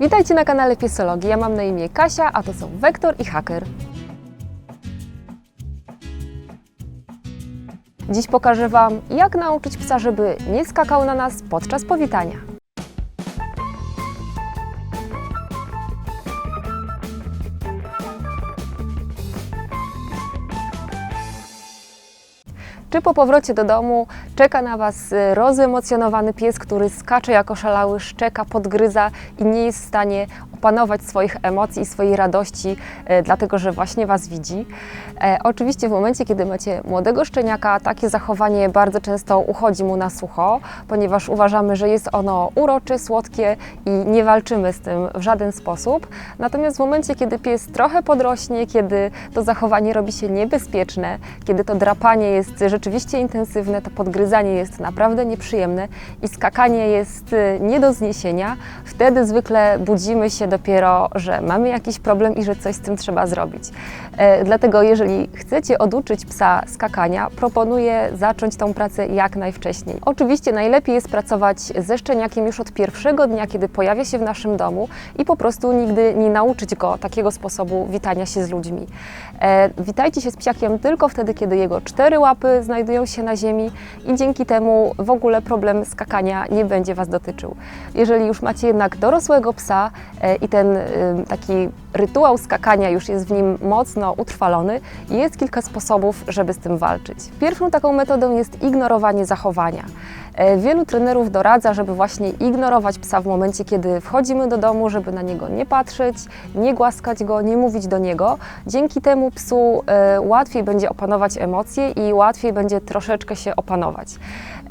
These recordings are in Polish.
Witajcie na kanale Piesologii. Ja mam na imię Kasia, a to są Wektor i Haker. Dziś pokażę Wam, jak nauczyć psa, żeby nie skakał na nas podczas powitania. Czy po powrocie do domu czeka na Was y, rozemocjonowany pies, który skacze jako szalały, szczeka, podgryza i nie jest w stanie opanować swoich emocji i swojej radości, e, dlatego że właśnie Was widzi. E, oczywiście w momencie, kiedy macie młodego szczeniaka, takie zachowanie bardzo często uchodzi mu na sucho, ponieważ uważamy, że jest ono urocze, słodkie i nie walczymy z tym w żaden sposób. Natomiast w momencie, kiedy pies trochę podrośnie, kiedy to zachowanie robi się niebezpieczne, kiedy to drapanie jest rzeczywiście intensywne, to podgryzanie jest naprawdę nieprzyjemne i skakanie jest y, nie do zniesienia, wtedy zwykle budzimy się dopiero, że mamy jakiś problem i że coś z tym trzeba zrobić. E, dlatego jeżeli chcecie oduczyć psa skakania, proponuję zacząć tą pracę jak najwcześniej. Oczywiście najlepiej jest pracować ze szczeniakiem już od pierwszego dnia, kiedy pojawia się w naszym domu i po prostu nigdy nie nauczyć go takiego sposobu witania się z ludźmi. E, witajcie się z psiakiem tylko wtedy, kiedy jego cztery łapy znajdują się na ziemi i dzięki temu w ogóle problem skakania nie będzie Was dotyczył. Jeżeli już macie jednak dorosłego psa e, i ten y, taki rytuał skakania już jest w nim mocno utrwalony, jest kilka sposobów, żeby z tym walczyć. Pierwszą taką metodą jest ignorowanie zachowania. E, Wielu trenerów doradza, żeby właśnie ignorować psa w momencie, kiedy wchodzimy do domu, żeby na niego nie patrzeć, nie głaskać go, nie mówić do niego. Dzięki temu psu e, łatwiej będzie opanować emocje i łatwiej będzie troszeczkę się opanować.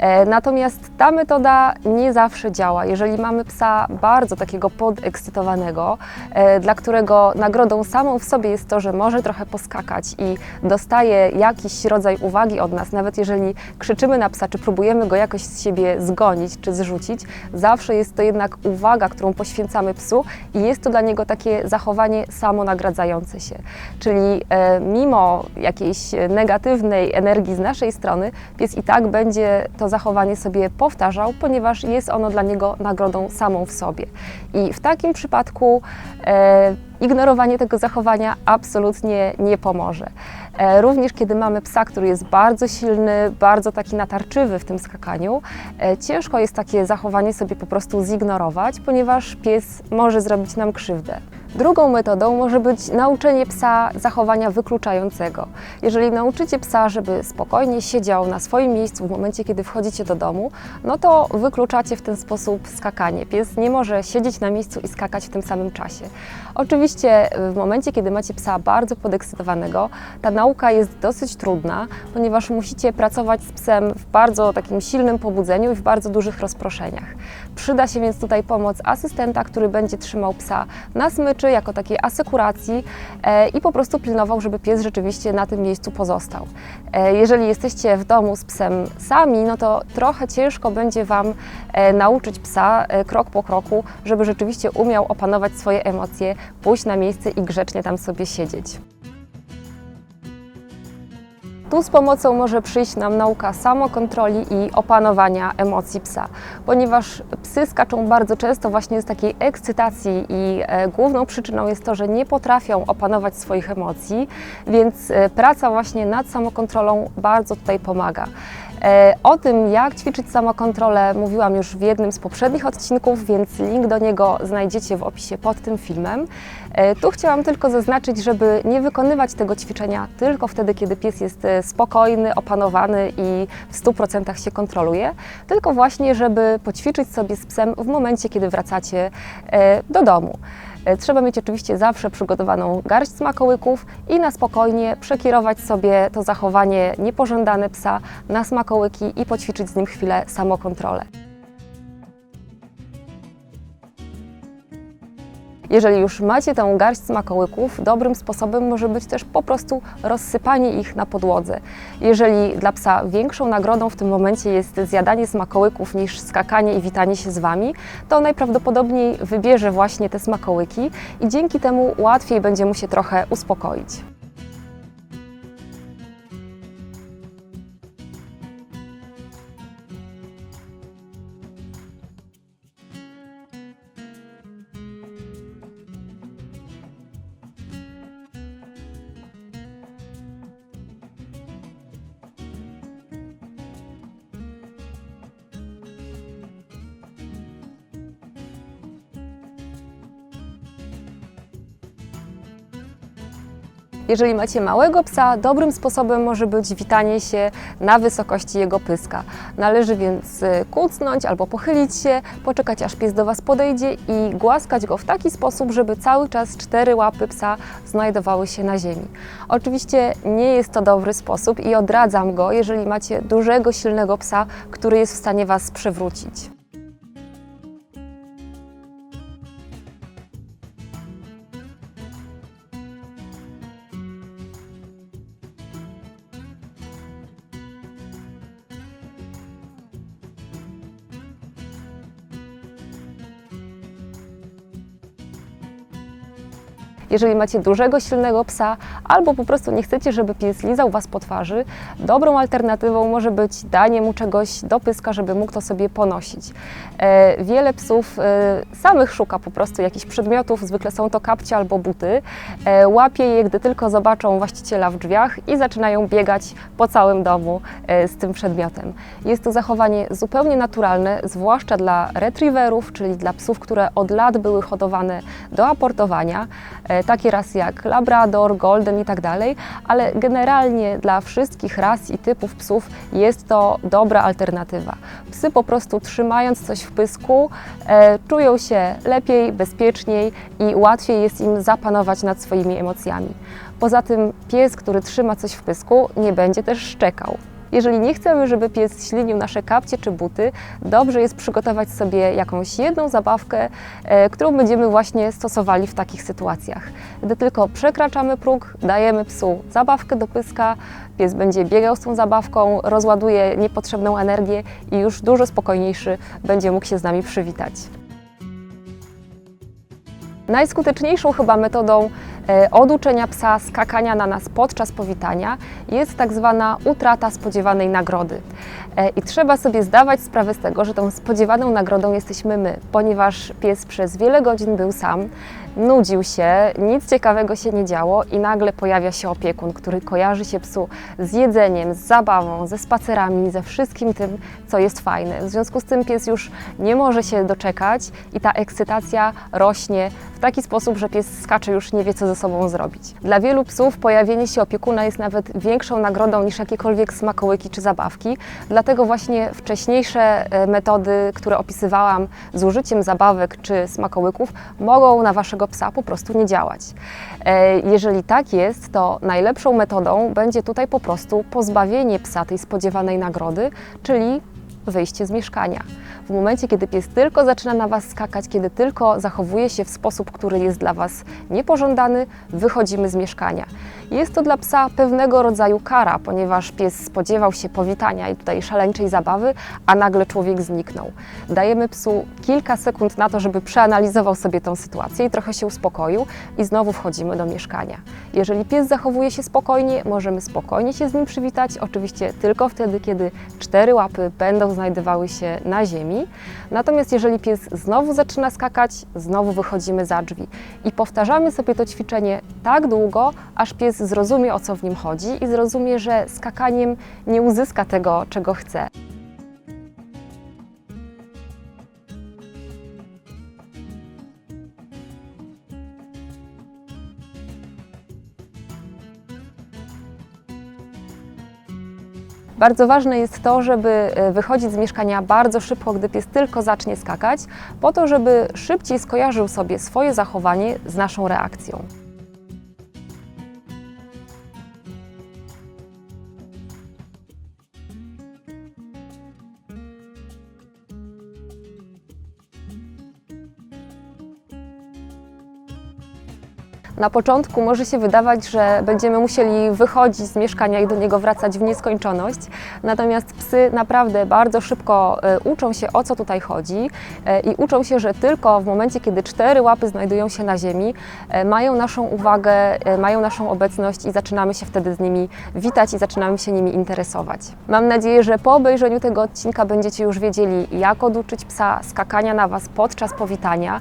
E, Natomiast ta metoda nie zawsze działa. Jeżeli mamy psa bardzo takiego podekscytowanego, e, dla którego nagrodą samą w sobie jest to, że może trochę poskakać i dostaje jakiś rodzaj uwagi od nas, nawet jeżeli krzyczymy na psa, czy próbujemy go jakoś z siebie zgonić czy zrzucić, zawsze jest to jednak uwaga, którą poświęcamy psu i jest to dla niego takie zachowanie samonagradzające się. Czyli e, mimo jakiejś negatywnej energii z naszej strony, pies i tak będzie to zachowanie sobie powtarzał, ponieważ jest ono dla niego nagrodą samą w sobie. I w takim przypadku e, ignorowanie tego zachowania absolutnie nie pomoże. E, Również kiedy mamy psa, który jest bardzo silny, bardzo taki natarczywy w tym skakaniu, e, ciężko jest takie zachowanie sobie po prostu zignorować, ponieważ pies może zrobić nam krzywdę. Drugą metodą może być nauczenie psa zachowania wykluczającego. Jeżeli nauczycie psa, żeby spokojnie siedział na swoim miejscu w momencie, kiedy wchodzicie do domu, no to wykluczacie w ten sposób skakanie. Pies nie może siedzieć na miejscu i skakać w tym samym czasie. Oczywiście w momencie, kiedy macie psa bardzo podekscytowanego, ta nauka jest dosyć trudna, ponieważ musicie pracować z psem w bardzo takim silnym pobudzeniu i w bardzo dużych rozproszeniach. Przyda się więc tutaj pomoc asystenta, który będzie trzymał psa na smyczy jako takiej asekuracji e, i po prostu pilnował, żeby pies rzeczywiście na tym miejscu pozostał. E, jeżeli jesteście w domu z psem sami, no to trochę ciężko będzie Wam e, nauczyć psa krok po kroku, żeby rzeczywiście umiał opanować swoje emocje, pójść na miejsce i grzecznie tam sobie siedzieć. Tu z pomocą może przyjść nam nauka samokontroli i opanowania emocji psa, ponieważ psy skaczą bardzo często właśnie z takiej ekscytacji i e, główną przyczyną jest to, że nie potrafią opanować swoich emocji, więc e, praca właśnie nad samokontrolą bardzo tutaj pomaga. E, O tym, jak ćwiczyć samokontrolę, mówiłam już w jednym z poprzednich odcinków, więc link do niego znajdziecie w opisie pod tym filmem. E, Tu chciałam tylko zaznaczyć, żeby nie wykonywać tego ćwiczenia tylko wtedy, kiedy pies jest e, spokojny, opanowany i w 100% się kontroluje, tylko właśnie, żeby poćwiczyć sobie z psem w momencie, kiedy wracacie do domu. E, Trzeba mieć oczywiście zawsze przygotowaną garść smakołyków i na spokojnie przekierować sobie to zachowanie niepożądane psa na smakołyki i poćwiczyć z nim chwilę samokontrolę. Jeżeli już macie tą garść smakołyków, dobrym sposobem może być też po prostu rozsypanie ich na podłodze. Jeżeli dla psa większą nagrodą w tym momencie jest zjadanie smakołyków niż skakanie i witanie się z Wami, to najprawdopodobniej wybierze właśnie te smakołyki i dzięki temu łatwiej będzie mu się trochę uspokoić. Jeżeli macie małego psa, dobrym sposobem może być witanie się na wysokości jego pyska. Należy więc e, kucnąć albo pochylić się, poczekać aż pies do Was podejdzie i głaskać go w taki sposób, żeby cały czas cztery łapy psa znajdowały się na ziemi. Oczywiście nie jest to dobry sposób i odradzam go, jeżeli macie dużego, silnego psa, który jest w stanie Was przewrócić. Jeżeli macie dużego, silnego psa, albo po prostu nie chcecie, żeby pies lizał Was po twarzy, dobrą alternatywą może być danie mu czegoś do pyska, żeby mógł to sobie ponosić. E, wiele psów e, samych szuka po prostu jakichś przedmiotów, zwykle są to kapcie albo buty. E, łapie je, gdy tylko zobaczą właściciela w drzwiach i zaczynają biegać po całym domu z tym przedmiotem. Jest to zachowanie zupełnie naturalne, zwłaszcza dla retriewerów, czyli dla psów, które od lat były hodowane do aportowania. Takie rasy jak Labrador, Golden i tak dalej, ale generalnie dla wszystkich ras i typów psów jest to dobra alternatywa. Psy po prostu trzymając coś w pysku e, czują się lepiej, bezpieczniej i łatwiej jest im zapanować nad swoimi emocjami. Poza tym pies, który trzyma coś w pysku, nie będzie też szczekał. Jeżeli nie chcemy, żeby pies ślinił nasze kapcie czy buty, dobrze jest przygotować sobie jakąś jedną zabawkę, e, którą będziemy właśnie stosowali w takich sytuacjach. Gdy tylko przekraczamy próg, dajemy psu zabawkę do pyska, pies będzie biegał z tą zabawką, rozładuje niepotrzebną energię i już dużo spokojniejszy będzie mógł się z nami przywitać. Najskuteczniejszą chyba metodą e, oduczenia psa skakania na nas podczas powitania jest tak zwana utrata spodziewanej nagrody. E, I trzeba sobie zdawać sprawę z tego, że tą spodziewaną nagrodą jesteśmy my, ponieważ pies przez wiele godzin był sam, nudził się, nic ciekawego się nie działo i nagle pojawia się opiekun, który kojarzy się psu z jedzeniem, z zabawą, ze spacerami, ze wszystkim tym, co jest fajne. W związku z tym pies już nie może się doczekać i ta ekscytacja rośnie w taki sposób, że pies skacze już nie wie, co ze sobą zrobić. Dla wielu psów pojawienie się opiekuna jest nawet większą nagrodą niż jakiekolwiek smakołyki czy zabawki. Dlatego właśnie wcześniejsze e, metody, które opisywałam z użyciem zabawek czy smakołyków, mogą na waszego psa po prostu nie działać. E, Jeżeli tak jest, to najlepszą metodą będzie tutaj po prostu pozbawienie psa tej spodziewanej nagrody, czyli wyjście z mieszkania. W momencie, kiedy pies tylko zaczyna na Was skakać, kiedy tylko zachowuje się w sposób, który jest dla Was niepożądany, wychodzimy z mieszkania. Jest to dla psa pewnego rodzaju kara, ponieważ pies spodziewał się powitania i tutaj szaleńczej zabawy, a nagle człowiek zniknął. Dajemy psu kilka sekund na to, żeby przeanalizował sobie tą sytuację i trochę się uspokoił i znowu wchodzimy do mieszkania. Jeżeli pies zachowuje się spokojnie, możemy spokojnie się z nim przywitać, oczywiście tylko wtedy, kiedy cztery łapy będą znajdowały się na ziemi. Natomiast jeżeli pies znowu zaczyna skakać, znowu wychodzimy za drzwi i powtarzamy sobie to ćwiczenie tak długo, aż pies zrozumie o co w nim chodzi i zrozumie, że skakaniem nie uzyska tego, czego chce. Bardzo ważne jest to, żeby e, wychodzić z mieszkania bardzo szybko, gdy pies tylko zacznie skakać, po to, żeby szybciej skojarzył sobie swoje zachowanie z naszą reakcją. Na początku może się wydawać, że będziemy musieli wychodzić z mieszkania i do niego wracać w nieskończoność, natomiast psy naprawdę bardzo szybko e, uczą się o co tutaj chodzi e, i uczą się, że tylko w momencie, kiedy cztery łapy znajdują się na ziemi, e, mają naszą uwagę, mają naszą obecność i zaczynamy się wtedy z nimi witać i zaczynamy się nimi interesować. Mam nadzieję, że po obejrzeniu tego odcinka będziecie już wiedzieli, jak oduczyć psa skakania na Was podczas powitania.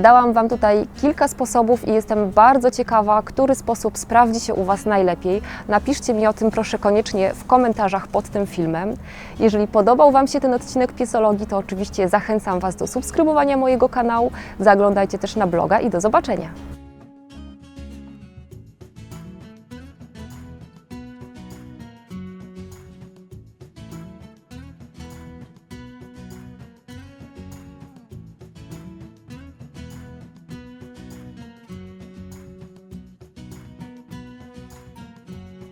Dałam Wam tutaj kilka sposobów i jestem bardzo ciekawa, który sposób sprawdzi się u Was najlepiej. Napiszcie mi o tym proszę koniecznie w komentarzach pod tym filmem. Jeżeli podobał Wam się ten odcinek Piesologii, to oczywiście zachęcam Was do subskrybowania mojego kanału. Zaglądajcie też na bloga i do zobaczenia.